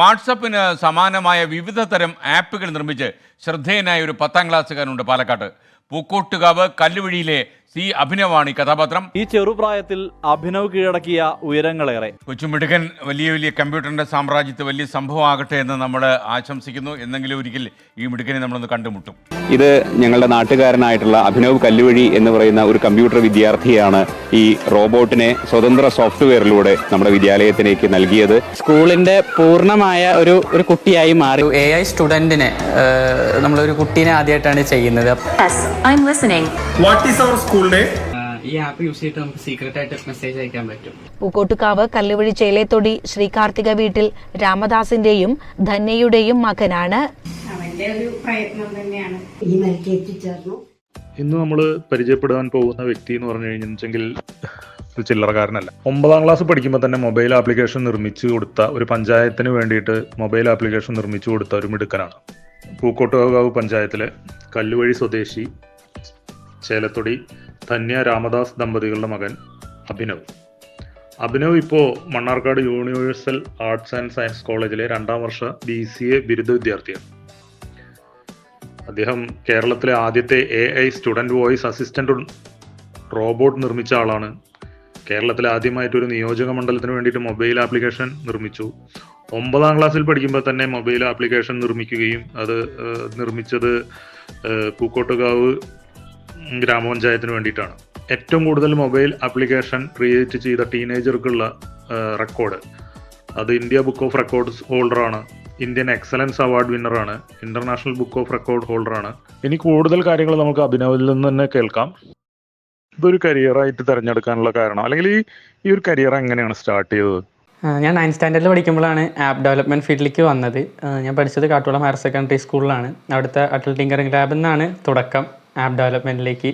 വാട്സപ്പിന് സമാനമായ വിവിധ തരം ആപ്പുകൾ നിർമ്മിച്ച് ശ്രദ്ധേയനായ ഒരു പത്താം ക്ലാസ്സുകാരനുണ്ട് പാലക്കാട്ട്. പൂക്കോട്ടുകാവ് കല്ലുവഴിയിലെ സി അഭിനവാണ് ഈ കഥാപാത്രം. ഈ ചെറുപ്രായത്തിൽ അഭിനവ് കീഴടക്കിയ ഉയരങ്ങളേറെ. കൊച്ചുമിടുക്കൻ വലിയ വലിയ കമ്പ്യൂട്ടറിന്റെ സാമ്രാജ്യത്ത് വലിയ സംഭവമാകട്ടെ എന്ന് നമ്മൾ ആശംസിക്കുന്നു. എന്നെങ്കിലും ഒരിക്കൽ ഈ മിടുക്കനെ നമ്മളൊന്ന് കണ്ടുമുട്ടും. ഇത് ഞങ്ങളുടെ നാട്ടുകാരനായിട്ടുള്ള അഭിനവ് കല്ലുവഴി എന്ന് പറയുന്ന ഒരു കമ്പ്യൂട്ടർ വിദ്യാർത്ഥിയാണ് ഈ റോബോട്ടിനെ സ്വതന്ത്ര സോഫ്റ്റ്വെയറിലൂടെ നമ്മുടെ വിദ്യാലയത്തിലേക്ക് നൽകിയത്. സ്കൂളിന്റെ പൂർണമായ ഒരു ഒരു കുട്ടിയായി മാറി. എ ഐ സ്റ്റുഡന്റിനെ നമ്മളൊരു കുട്ടീനെ ആദ്യമായിട്ടാണ് ചെയ്യുന്നത്. Yes, I'm listening. What is our school name ഈ ആപ്പ് യൂസ് ചെയ്തിട്ട് നമുക്ക് സീക്രട്ട് ആയിട്ട് മെസ്സേജ് അയക്കാൻ പറ്റും. പൂക്കോട്ടുകാവ് കല്ലുവഴി ചേലേത്തൊടി ശ്രീ കാർത്തിക വീട്ടിൽ രാമദാസിന്റെയും ധന്യയുടെയും മകനാണ്. അവന്റെ ഒരു പ്രയത്നം തന്നെയാണ്. ഈ നിലയ്ക്ക് എത്തിച്ചേർന്നു. ഇന്ന് നമ്മൾ പരിചയപ്പെടുവാൻ പോകുന്ന വ്യക്തി എന്ന് പറഞ്ഞു കഴിഞ്ഞെങ്കിൽ ഒരു ചില്ലറക്കാരനല്ല. ഒമ്പതാം ക്ലാസ് പഠിക്കുമ്പോൾ തന്നെ മൊബൈൽ ആപ്ലിക്കേഷൻ നിർമ്മിച്ചു കൊടുത്ത ഒരു പഞ്ചായത്തിന് വേണ്ടിയിട്ട് മൊബൈൽ ആപ്ലിക്കേഷൻ നിർമ്മിച്ചു കൊടുത്ത ഒരു മിടുക്കനാണ്. പൂക്കോട്ടുകാവ് പഞ്ചായത്തിലെ കല്ലുവഴി സ്വദേശി ചേലത്തൊടി ധന്യ രാമദാസ് ദമ്പതികളുടെ മകൻ അഭിനവ്. അഭിനവ് ഇപ്പോൾ Mannarkkad universal arts and science കോളേജിലെ രണ്ടാം വർഷ ബി സി എ ബിരുദ വിദ്യാർത്ഥിയാണ്. അദ്ദേഹം കേരളത്തിലെ ആദ്യത്തെ A I student voice assistant robot നിർമ്മിച്ച ആളാണ്. കേരളത്തിൽ ആദ്യമായിട്ട് ഒരു നിയോജക മണ്ഡലത്തിന് വേണ്ടിയിട്ട് മൊബൈൽ ആപ്ലിക്കേഷൻ നിർമ്മിച്ചു. ഒമ്പതാം ക്ലാസ്സിൽ പഠിക്കുമ്പോൾ തന്നെ മൊബൈൽ ആപ്ലിക്കേഷൻ നിർമ്മിക്കുകയും അത് നിർമ്മിച്ചത് പൂക്കോട്ടുകാവ് ഗ്രാമപഞ്ചായത്തിന് വേണ്ടിയിട്ടാണ്. ഏറ്റവും കൂടുതൽ മൊബൈൽ ആപ്ലിക്കേഷൻ ക്രിയേറ്റ് ചെയ്ത ടീനേജർക്കുള്ള റെക്കോർഡ്. അത് ഇന്ത്യ ബുക്ക് ഓഫ് റെക്കോർഡ്സ് ഹോൾഡറാണ്. ഇന്ത്യൻ എക്സലൻസ് അവാർഡ് വിന്നറാണ്. ഇന്റർനാഷണൽ ബുക്ക് ഓഫ് റെക്കോർഡ് ഹോൾഡറാണ്. ഇനി കൂടുതൽ കാര്യങ്ങൾ നമുക്ക് അഭിനവിൽ നിന്ന് തന്നെ കേൾക്കാം. ഇതൊരു കരിയറായിട്ട് തിരഞ്ഞെടുക്കാനുള്ള കാരണം. അല്ലെങ്കിൽ ഈ ഈ ഒരു കരിയർ എങ്ങനെയാണ് സ്റ്റാർട്ട് ചെയ്തത്? ഞാൻ നയൻ സ്റ്റാൻഡേർഡിൽ പഠിക്കുമ്പോഴാണ് ആപ്പ് ഡെവലപ്മെന്റ് ഫീൽഡിലേക്ക് വന്നത്. ഞാൻ പഠിച്ചത് കാട്ടുകുളം ഹയർ സെക്കൻഡറി സ്കൂളിലാണ്. അവിടുത്തെ അട്ടൽ ടിങ്കറിംഗ് ലാബിൽ നിന്നാണ് തുടക്കം. ആപ്പ് ഡെവലപ്മെന്റിലേക്ക്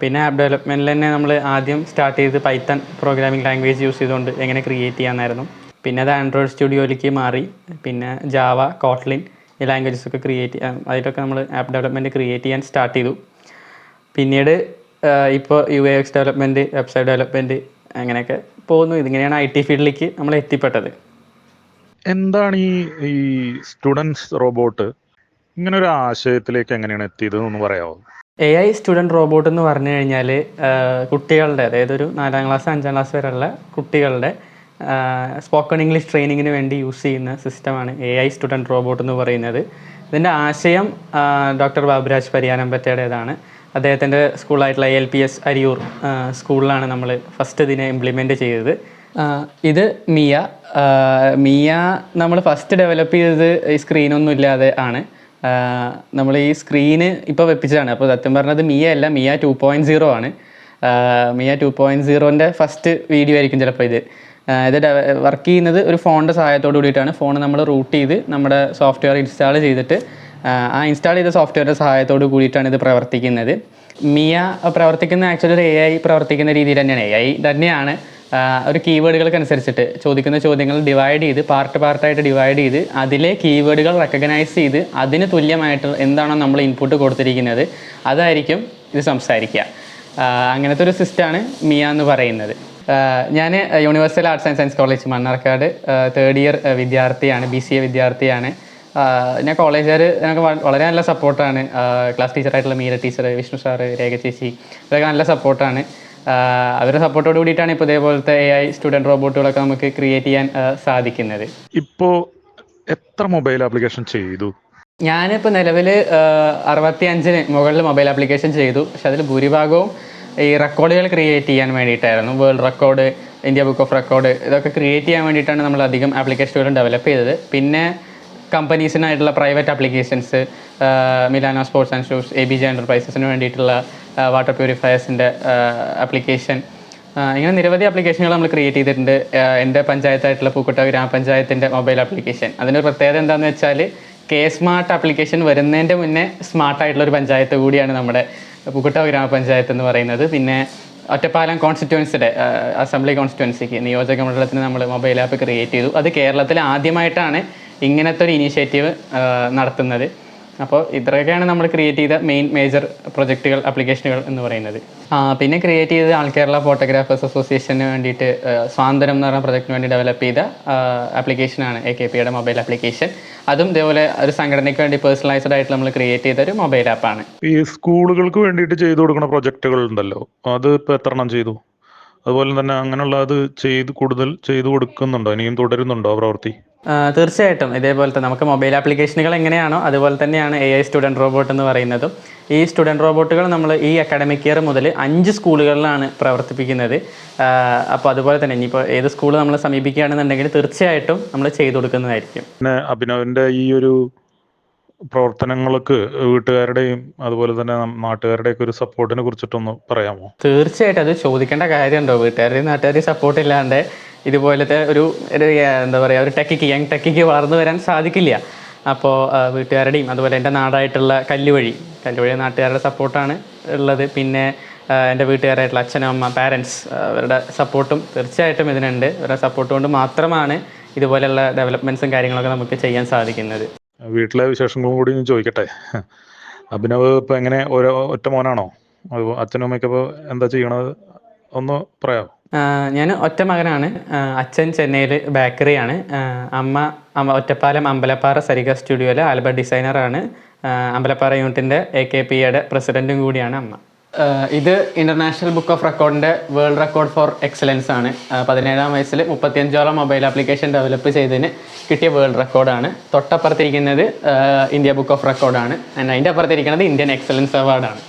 പിന്നെ ആപ്പ് ഡെവലപ്മെന്റിൽ തന്നെ നമ്മൾ ആദ്യം സ്റ്റാർട്ട് ചെയ്ത് പൈത്തൺ പ്രോഗ്രാമിംഗ് ലാംഗ്വേജ് യൂസ് ചെയ്തുകൊണ്ട് എങ്ങനെ ക്രിയേറ്റ് ചെയ്യാമെന്നായിരുന്നു പിന്നെ അത് ആൻഡ്രോയിഡ് സ്റ്റുഡിയോയിലേക്ക് മാറി. പിന്നെ ജാവ കോട്ട്ലിൻ ഈ ലാംഗ്വേജസ് ഒക്കെ ക്രിയേറ്റ് അതിലൊക്കെ നമ്മൾ ആപ്പ് ഡെവലപ്മെന്റ് ക്രിയേറ്റ് ചെയ്യാൻ സ്റ്റാർട്ട് ചെയ്തു. പിന്നീട് ഇപ്പോൾ U A X development website development അങ്ങനെയൊക്കെ പോകുന്നു. ഇതിങ്ങനെയാണ് ഐ ടി ഫീൽഡിലേക്ക് നമ്മൾ എത്തിപ്പെട്ടത്. എന്താണ് ഈ ഈ സ്റ്റുഡൻസ് റോബോട്ട് ഇങ്ങനെ ഒരു ആശയത്തിലേക്ക് എങ്ങനെയാണ് എത്തിയത് എന്ന് പറയാമോ എ ഐ സ്റ്റുഡന്റ് റോബോട്ട് എന്ന് പറഞ്ഞു കഴിഞ്ഞാൽ കുട്ടികളുടെ അതായത് ഒരു നാലാം ക്ലാസ് അഞ്ചാം ക്ലാസ് വരെയുള്ള കുട്ടികളുടെ സ്പോക്കൺ ഇംഗ്ലീഷ് ട്രെയിനിങ്ങിന് വേണ്ടി യൂസ് ചെയ്യുന്ന സിസ്റ്റമാണ് എ ഐ സ്റ്റുഡന്റ് റോബോട്ട് എന്ന് പറയുന്നത്. ഇതിന്റെ ആശയം ഡോക്ടർ ബാബുരാജ് പരിയാനമ്പറ്റയുടേതാണ്. അദ്ദേഹത്തിന്റെ സ്കൂളായിട്ടുള്ള എൽ പി എസ് അരിയൂർ സ്കൂളിലാണ് നമ്മൾ ഫസ്റ്റ് ഇതിനെ ഇംപ്ലിമെന്റ് ചെയ്തത്. ഇത് മിയ മിയ നമ്മൾ ഫസ്റ്റ് ഡെവലപ്പ് ചെയ്തത് സ്ക്രീനൊന്നും ഇല്ലാതെ ആണ്. നമ്മൾ ഈ സ്ക്രീന് ഇപ്പോൾ വെപ്പിച്ചതാണ്. അപ്പോൾ സത്യം പറഞ്ഞത് മിയ അല്ല മിയ ടു പോയിന്റ് സീറോ ആണ്. മിയ ടു പോയിന്റ് സീറോന്റെ ഫസ്റ്റ് വീഡിയോ ആയിരിക്കും ചിലപ്പോൾ ഇത്. ഇത് വർക്ക് ചെയ്യുന്നത് ഒരു ഫോണിന്റെ സഹായത്തോട് കൂടിയിട്ടാണ്. ഫോൺ നമ്മൾ റൂട്ട് ചെയ്ത് നമ്മുടെ സോഫ്റ്റ്വെയർ ഇൻസ്റ്റാൾ ചെയ്തിട്ട് ആ, ഇൻസ്റ്റാൾ ചെയ്ത സോഫ്റ്റ്വെയറിന്റെ സഹായത്തോട് കൂടിയിട്ടാണ് ഇത് പ്രവർത്തിക്കുന്നത്. മിയ പ്രവർത്തിക്കുന്ന ആക്ച്വലി ഒരു എ ഐ പ്രവർത്തിക്കുന്ന രീതിയിൽ തന്നെയാണ്. എ ഐ തന്നെയാണ് ഒരു കീവേഡുകൾക്ക് അനുസരിച്ചിട്ട് ചോദിക്കുന്ന ചോദ്യങ്ങൾ ഡിവൈഡ് ചെയ്ത് പാർട്ട് പാർട്ടായിട്ട് ഡിവൈഡ് ചെയ്ത് അതിലെ കീവേഡുകൾ റെക്കഗ്നൈസ് ചെയ്ത് അതിന് തുല്യമായിട്ട് എന്താണോ നമ്മൾ ഇൻപുട്ട് കൊടുത്തിരിക്കുന്നത് അതായിരിക്കും ഇത് സംസാരിക്കുക. അങ്ങനത്തെ ഒരു സിസ്റ്റമാണ് മിയ എന്ന് പറയുന്നത്. ഞാൻ universal arts and science college Mannarkkad third year വിദ്യാർത്ഥിയാണ് ബി സി എ വിദ്യാർത്ഥിയാണ്. ഞാൻ കോളേജുകാർ ഞങ്ങൾക്ക് വളരെ നല്ല സപ്പോർട്ടാണ് ക്ലാസ് ടീച്ചറായിട്ടുള്ള മീര ടീച്ചർ വിഷ്ണു സാറ് രേഖ ചേച്ചി ഇതൊക്കെ നല്ല സപ്പോർട്ടാണ് അവരുടെ സപ്പോർട്ടോട് കൂടിയിട്ടാണ് ഇപ്പോൾ ഇതേപോലത്തെ എ ഐ സ്റ്റുഡന്റ് റോബോട്ടുകളൊക്കെ നമുക്ക് ക്രിയേറ്റ് ചെയ്യാൻ സാധിക്കുന്നത്. ഇപ്പോൾ എത്ര മൊബൈൽ ആപ്ലിക്കേഷൻ ചെയ്തു? ഞാനിപ്പോൾ നിലവിൽ അറുപത്തി അഞ്ചിന് മുകളിൽ മൊബൈൽ ആപ്ലിക്കേഷൻ ചെയ്തു. പക്ഷെ അതിൽ ഭൂരിഭാഗവും ഈ റെക്കോർഡുകൾ ക്രിയേറ്റ് ചെയ്യാൻ വേണ്ടിയിട്ടായിരുന്നു. World record India book of record ഇതൊക്കെ ക്രിയേറ്റ് ചെയ്യാൻ വേണ്ടിയിട്ടാണ് നമ്മൾ അധികം ആപ്ലിക്കേഷനുകളും ഡെവലപ്പ് ചെയ്തത്. പിന്നെ കമ്പനീസിനായിട്ടുള്ള private applications Milano sports and shoes A B J എന്റർപ്രൈസസിന് വേണ്ടിയിട്ടുള്ള വാട്ടർ പ്യൂരിഫയേഴ്സിന്റെ ആപ്ലിക്കേഷൻ ഇങ്ങനെ നിരവധി ആപ്ലിക്കേഷനുകൾ നമ്മൾ ക്രിയേറ്റ് ചെയ്തിട്ടുണ്ട്. എന്റെ പഞ്ചായത്തായിട്ടുള്ള പൂക്കോട്ട ഗ്രാമപഞ്ചായത്തിന്റെ മൊബൈൽ ആപ്ലിക്കേഷൻ അതിന്റെ പ്രത്യേകത എന്താണെന്ന് വെച്ചാൽ കെ സ്മാർട്ട് ആപ്ലിക്കേഷൻ വരുന്നതിന്റെ മുന്നേ സ്മാർട്ട് ആയിട്ടുള്ള ഒരു പഞ്ചായത്ത് കൂടിയാണ് നമ്മുടെ പൂക്കുട്ട ഗ്രാമപഞ്ചായത്ത് എന്ന് പറയുന്നത്. പിന്നെ ഒറ്റപ്പാലം കോൺസ്റ്റിറ്റ്യുവൻസിയുടെ അസംബ്ലി കോൺസ്റ്റിറ്റ്യുവൻസിക്ക് നിയോജക മണ്ഡലത്തിന് നമ്മൾ മൊബൈൽ ആപ്പ് ക്രിയേറ്റ് ചെയ്തു. അത് കേരളത്തിൽ ആദ്യമായിട്ടാണ് ഇങ്ങനത്തെ ഒരു ഇനീഷ്യേറ്റീവ് നടത്തുന്നത്. അപ്പോൾ ഇത്രയൊക്കെയാണ് നമ്മൾ ക്രിയേറ്റ് ചെയ്ത മെയിൻ മേജർ പ്രൊജക്റ്റുകൾ അപ്ലിക്കേഷനുകൾ എന്ന് പറയുന്നത്. പിന്നെ ക്രിയേറ്റ് ചെയ്ത് ആൾ കേരള ഫോട്ടോഗ്രാഫേഴ്സ് അസോസിയേഷന് വേണ്ടിയിട്ട് സ്വാതന്ത്ര്യം എന്ന് പറഞ്ഞ പ്രൊജക്റ്റിന് വേണ്ടി ഡെവലപ്പ് ചെയ്ത ആപ്ലിക്കേഷനാണ് എ കെ പിയുടെ മൊബൈൽ ആപ്ലിക്കേഷൻ അതും ഇതേപോലെ ഒരു സംഘടനയ്ക്ക് വേണ്ടി പേഴ്സണലൈസ്ഡ് ആയിട്ട് നമ്മൾ ക്രിയേറ്റ് ചെയ്ത ഒരു മൊബൈൽ ആപ്പാണ് ഈ സ്കൂളുകൾക്ക് വേണ്ടിയിട്ട് ചെയ്തു കൊടുക്കുന്ന പ്രൊജക്റ്റുകൾ ഉണ്ടല്ലോ അത് ഇപ്പോൾ എത്ര എണ്ണം ചെയ്തു? അതുപോലെ തന്നെ അങ്ങനെയുള്ള അത് ചെയ്ത് കൂടുതൽ ചെയ്തു കൊടുക്കുന്നുണ്ടോ? ഇനിയും തുടരുന്നുണ്ടോ പ്രവൃത്തി? തീർച്ചയായിട്ടും. ഇതേപോലത്തെ നമുക്ക് മൊബൈൽ ആപ്ലിക്കേഷനുകൾ എങ്ങനെയാണോ അതുപോലെ തന്നെയാണ് എ ഐ സ്റ്റുഡന്റ് റോബോട്ട് എന്ന് പറയുന്നതും. ഈ സ്റ്റുഡന്റ് റോബോട്ടുകൾ നമ്മൾ ഈ അക്കാഡമിക് ഇയർ മുതൽ അഞ്ച് സ്കൂളുകളിലാണ് പ്രവർത്തിപ്പിക്കുന്നത്. അപ്പോൾ അതുപോലെ തന്നെ ഇനിയിപ്പോൾ ഏത് സ്കൂൾ നമ്മൾ സമീപിക്കുകയാണെന്നുണ്ടെങ്കിൽ തീർച്ചയായിട്ടും നമ്മൾ ചെയ്തു കൊടുക്കുന്നതായിരിക്കും. പിന്നെ അഭിനവിന്റെ ഈ ഒരു പ്രവർത്തനങ്ങൾക്ക് വീട്ടുകാരുടെയും അതുപോലെ തന്നെ നാട്ടുകാരുടെയൊക്കെ ഒരു സപ്പോർട്ടിനെ കുറിച്ചിട്ടൊന്ന് പറയാമോ? തീർച്ചയായിട്ടും അത് ചോദിക്കേണ്ട കാര്യമുണ്ടോ? വീട്ടുകാരുടെയും നാട്ടുകാരുടെയും സപ്പോർട്ട് ഇല്ലാണ്ട് ഇതുപോലത്തെ ഒരു ഒരു എന്താ പറയുക ഒരു ടെക്കിക്ക് യങ് ടെക്കിക്ക് വളർന്നു വരാൻ സാധിക്കില്ല. അപ്പോൾ വീട്ടുകാരുടെയും അതുപോലെ എന്റെ നാടായിട്ടുള്ള കല്ലുവഴി കല്ലുവഴി നാട്ടുകാരുടെ സപ്പോർട്ടാണ് ഉള്ളത്. പിന്നെ എന്റെ വീട്ടുകാരായിട്ടുള്ള അച്ഛനും അമ്മ പാരൻസ് അവരുടെ സപ്പോർട്ടും തീർച്ചയായിട്ടും ഇതിനുണ്ട്. അവരുടെ സപ്പോർട്ട് കൊണ്ട് മാത്രമാണ് ഇതുപോലെയുള്ള ഡെവലപ്മെന്റ്സും കാര്യങ്ങളൊക്കെ നമുക്ക് ചെയ്യാൻ സാധിക്കുന്നത്. വീട്ടിലെ വിശേഷങ്ങളും കൂടി ചോദിക്കട്ടെ? അഭിനവ് ഇപ്പൊ എങ്ങനെ ഓരോ ഒറ്റ മോനാണോ? അച്ഛനും അമ്മയ്ക്ക് ഇപ്പൊ എന്താ ചെയ്യണത്? ഒന്ന് പറയാമോ? ഞാൻ ഒറ്റ മകനാണ്. അച്ഛൻ ചെന്നൈയിൽ ബേക്കറിയാണ്. അമ്മ ഒറ്റപ്പാലം അമ്പലപ്പാറ സരിക സ്റ്റുഡിയോയിലെ ആൽബർട്ട് ഡിസൈനറാണ്. അമ്പലപ്പാറ യൂണിറ്റിന്റെ എ കെ പി എയുടെ പ്രസിഡന്റും കൂടിയാണ് അമ്മ. ഇത് ഇന്റർനാഷണൽ ബുക്ക് ഓഫ് റെക്കോർഡിന്റെ വേൾഡ് റെക്കോർഡ് ഫോർ എക്സലൻസ് ആണ്. പതിനേഴാം വയസ്സിൽ മുപ്പത്തിയഞ്ചോളം മൊബൈൽ ആപ്ലിക്കേഷൻ ഡെവലപ്പ് ചെയ്തതിന് കിട്ടിയ വേൾഡ് റെക്കോർഡാണ് തൊട്ടപ്പുറത്തിരിക്കുന്നത് ഇന്ത്യ ബുക്ക് ഓഫ് റെക്കോർഡാണ് ആൻഡ് അതിന്റെ അപ്പുറത്തിരിക്കുന്നത് ഇന്ത്യൻ എക്സലൻസ് അവാർഡാണ്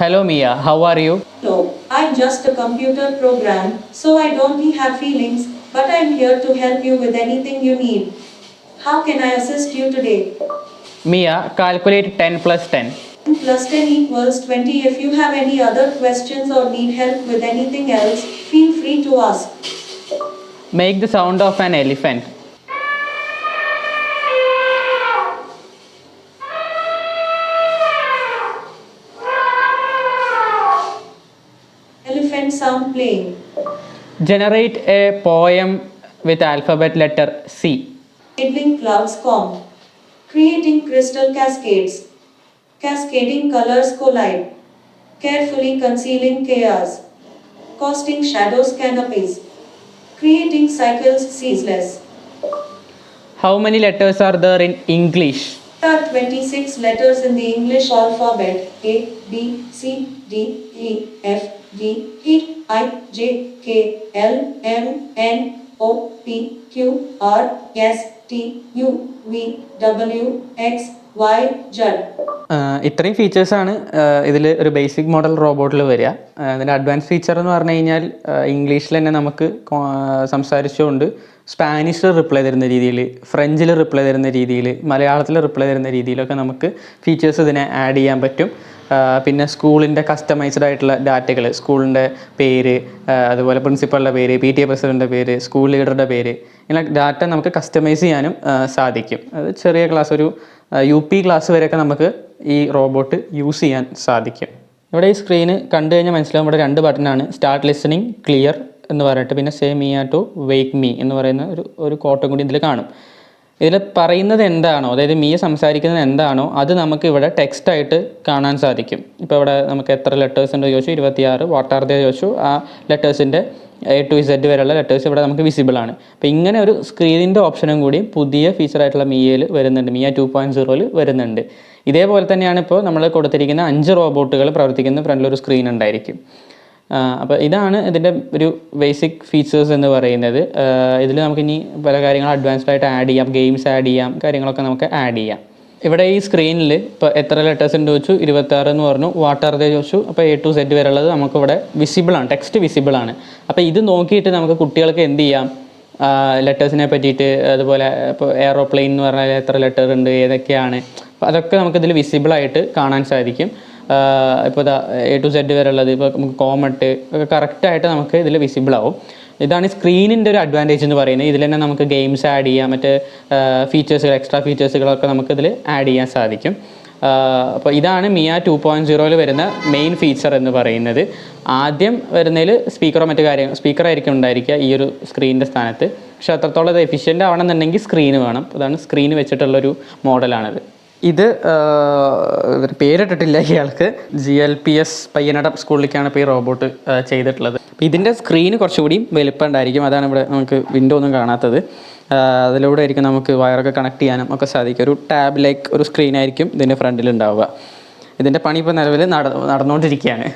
hello Miya how are you? I'm just a computer program, so I don't have feelings, but I'm here to help you with anything you need. How can I assist you today? Mia, calculate 10 plus 10. 10 plus 10 equals 20. If you have any other questions or need help with anything else, feel free to ask. Make the sound of an elephant. Sound playing. Generate a poem with alphabet letter C. Idling clouds form. Creating crystal cascades. Cascading colors collide. Carefully concealing chaos. Casting shadows canopies. Creating cycles ceaseless. How many letters are there in English? There are 26 letters in the English alphabet A, B, C, D, E, F, G, H, I, J, K, L, M, N, O, P, Q, R, S, T, U, V, W, X, Y, Z. ഇത്രയും ഫീച്ചേഴ്സാണ് ഇതിൽ ഒരു basic model റോബോട്ടിൽ വരിക അതിന്റെ advance feature എന്ന് പറഞ്ഞു കഴിഞ്ഞാൽ ഇംഗ്ലീഷിൽ തന്നെ നമുക്ക് സംസാരിച്ചുകൊണ്ട് സ്പാനിഷിൽ റിപ്ലൈ തരുന്ന രീതിയിൽ ഫ്രഞ്ചിൽ റിപ്ലൈ തരുന്ന രീതിയിൽ മലയാളത്തിൽ റിപ്ലൈ തരുന്ന രീതിയിലൊക്കെ നമുക്ക് ഫീച്ചേഴ്സ് ഇതിനെ ആഡ് ചെയ്യാൻ പറ്റും പിന്നെ സ്കൂളിന്റെ കസ്റ്റമൈസ്ഡ് ആയിട്ടുള്ള ഡാറ്റകൾ സ്കൂളിന്റെ പേര് അതുപോലെ പ്രിൻസിപ്പളിന്റെ പേര് പി ടി എ പ്രസിഡന്റെ പേര് സ്കൂൾ ലീഡറുടെ പേര് ഇങ്ങനെ ഡാറ്റ നമുക്ക് കസ്റ്റമൈസ് ചെയ്യാനും സാധിക്കും. അത് ചെറിയ ക്ലാസ് ഒരു യു പി ക്ലാസ് വരെയൊക്കെ നമുക്ക് ഈ റോബോട്ട് യൂസ് ചെയ്യാൻ സാധിക്കും. ഇവിടെ ഈ സ്ക്രീന് കണ്ടു കഴിഞ്ഞാൽ മനസ്സിലാവും ഇവിടെ രണ്ട് ബട്ടണാണ് സ്റ്റാർട്ട് ലിസണിങ് ക്ലിയർ എന്ന് പറഞ്ഞിട്ട് പിന്നെ say me ah to wake me എന്ന് പറയുന്ന ഒരു ഒരു കോട്ടം കൂടി ഇതിൽ കാണും. ഇതിൽ പറയുന്നത് എന്താണോ അതായത് മീ സംസാരിക്കുന്നത് എന്താണോ അത് നമുക്ക് ഇവിടെ ടെക്സ്റ്റ് ആയിട്ട് കാണാൻ സാധിക്കും. ഇപ്പോൾ ഇവിടെ നമുക്ക് എത്ര ലെറ്റേഴ്സ് ഉണ്ട് ചോദിച്ചു ഇരുപത്തിയാറ് വാട്ട് ആർ ദേ ചോദിച്ചു ആ ലെറ്റേഴ്സിന്റെ എ ടു ഇസെഡ് വരെയുള്ള ലെറ്റേഴ്സ് ഇവിടെ നമുക്ക് വിസിബിൾ ആണ്. അപ്പോൾ ഇങ്ങനെ ഒരു സ്ക്രീനിന്റെ ഓപ്ഷനും കൂടി പുതിയ ഫീച്ചറായിട്ടുള്ള മിയയിൽ വരുന്നുണ്ട് മിയ ടു പോയിന്റ് സീറോയിൽ വരുന്നുണ്ട്. ഇതേപോലെ തന്നെയാണ് ഇപ്പോൾ നമ്മൾ കൊടുത്തിരിക്കുന്ന അഞ്ച് റോബോട്ടുകൾ പ്രവർത്തിക്കുന്ന ഫ്രണ്ടിലൊരു സ്ക്രീൻ ഉണ്ടായിരിക്കും. അപ്പോൾ ഇതാണ് ഇതിന്റെ ഒരു ബേസിക് ഫീച്ചേഴ്സ് എന്ന് പറയുന്നത്. ഇതിൽ നമുക്കിനി പല കാര്യങ്ങളും അഡ്വാൻസ്ഡ് ആയിട്ട് ആഡ് ചെയ്യാം ഗെയിംസ് ആഡ് ചെയ്യാം കാര്യങ്ങളൊക്കെ നമുക്ക് ആഡ് ചെയ്യാം. ഇവിടെ ഈ സ്ക്രീനിൽ ഇപ്പോൾ എത്ര ലെറ്റേഴ്സ് ഉണ്ട് ചോദിച്ചു? ഇരുപത്താറ് എന്ന് പറഞ്ഞു. വാട്ടർ ദേ ചോദിച്ചു? അപ്പോൾ എ ടു സെറ്റ് വരെയുള്ളത് നമുക്കിവിടെ വിസിബിൾ ആണ് ടെക്സ്റ്റ് വിസിബിൾ ആണ്. അപ്പോൾ ഇത് നോക്കിയിട്ട് നമുക്ക് കുട്ടികൾക്ക് എന്ത് ചെയ്യാം? ലെറ്റേഴ്സിനെ പറ്റിയിട്ട് അതുപോലെ ഇപ്പോൾ എയറോപ്ലെയിൻ എന്ന് പറഞ്ഞാൽ എത്ര ലെറ്റർ ഉണ്ട് ഏതൊക്കെയാണ്? അപ്പോൾ അതൊക്കെ നമുക്കിതിൽ വിസിബിളായിട്ട് കാണാൻ സാധിക്കും. ഇപ്പോൾ എ ടു സെഡ് വരെ ഉള്ളത് ഇപ്പോൾ നമുക്ക് കോമട്ട് ഒക്കെ കറക്റ്റായിട്ട് നമുക്ക് ഇതിൽ വിസിബിൾ ആവും. ഇതാണ് സ്ക്രീനിന്റെ ഒരു അഡ്വാന്റേജ് എന്ന് പറയുന്നത്. ഇതിൽ തന്നെ നമുക്ക് ഗെയിംസ് ആഡ് ചെയ്യാം മറ്റ് ഫീച്ചേഴ്സുകൾ എക്സ്ട്രാ ഫീച്ചേഴ്സുകളൊക്കെ നമുക്ക് ഇതിൽ ആഡ് ചെയ്യാൻ സാധിക്കും. അപ്പോൾ ഇതാണ് മിയ ടു പോയിന്റ് സീറോയിൽ വരുന്ന മെയിൻ ഫീച്ചർ എന്ന് പറയുന്നത്. ആദ്യം വരുന്നതിൽ സ്പീക്കറോ മറ്റു കാര്യങ്ങൾ സ്പീക്കറായിരിക്കും ഉണ്ടായിരിക്കുക ഈ ഒരു സ്ക്രീനിന്റെ സ്ഥാനത്ത്. പക്ഷേ അത്രത്തോളം ഇത് എഫിഷ്യന്റ് ആവണമെന്നുണ്ടെങ്കിൽ സ്ക്രീന് വേണം. അതാണ് സ്ക്രീന് വെച്ചിട്ടുള്ളൊരു മോഡലാണിത് ഇത് പേരിട്ടിട്ടില്ല ഇയാൾക്ക്. G L P S Payyanadam സ്കൂളിലേക്കാണ് ഇപ്പോൾ ഈ റോബോട്ട് ചെയ്തിട്ടുള്ളത്. ഇതിന്റെ സ്ക്രീന് കുറച്ചുകൂടി വലിപ്പം ഉണ്ടായിരിക്കും. അതാണ് ഇവിടെ നമുക്ക് വിൻഡോ ഒന്നും കാണാത്തത്. അതിലൂടെ ആയിരിക്കും നമുക്ക് വയറൊക്കെ കണക്ട് ചെയ്യാനും ഒക്കെ സാധിക്കും. ഒരു ടാബ് ലൈക്ക് ഒരു സ്ക്രീനായിരിക്കും ഇതിന്റെ ഫ്രണ്ടിൽ ഉണ്ടാവുക. ഇതിന്റെ പണി ഇപ്പോൾ നിലവിൽ നട നടന്നുകൊണ്ടിരിക്കുകയാണ്.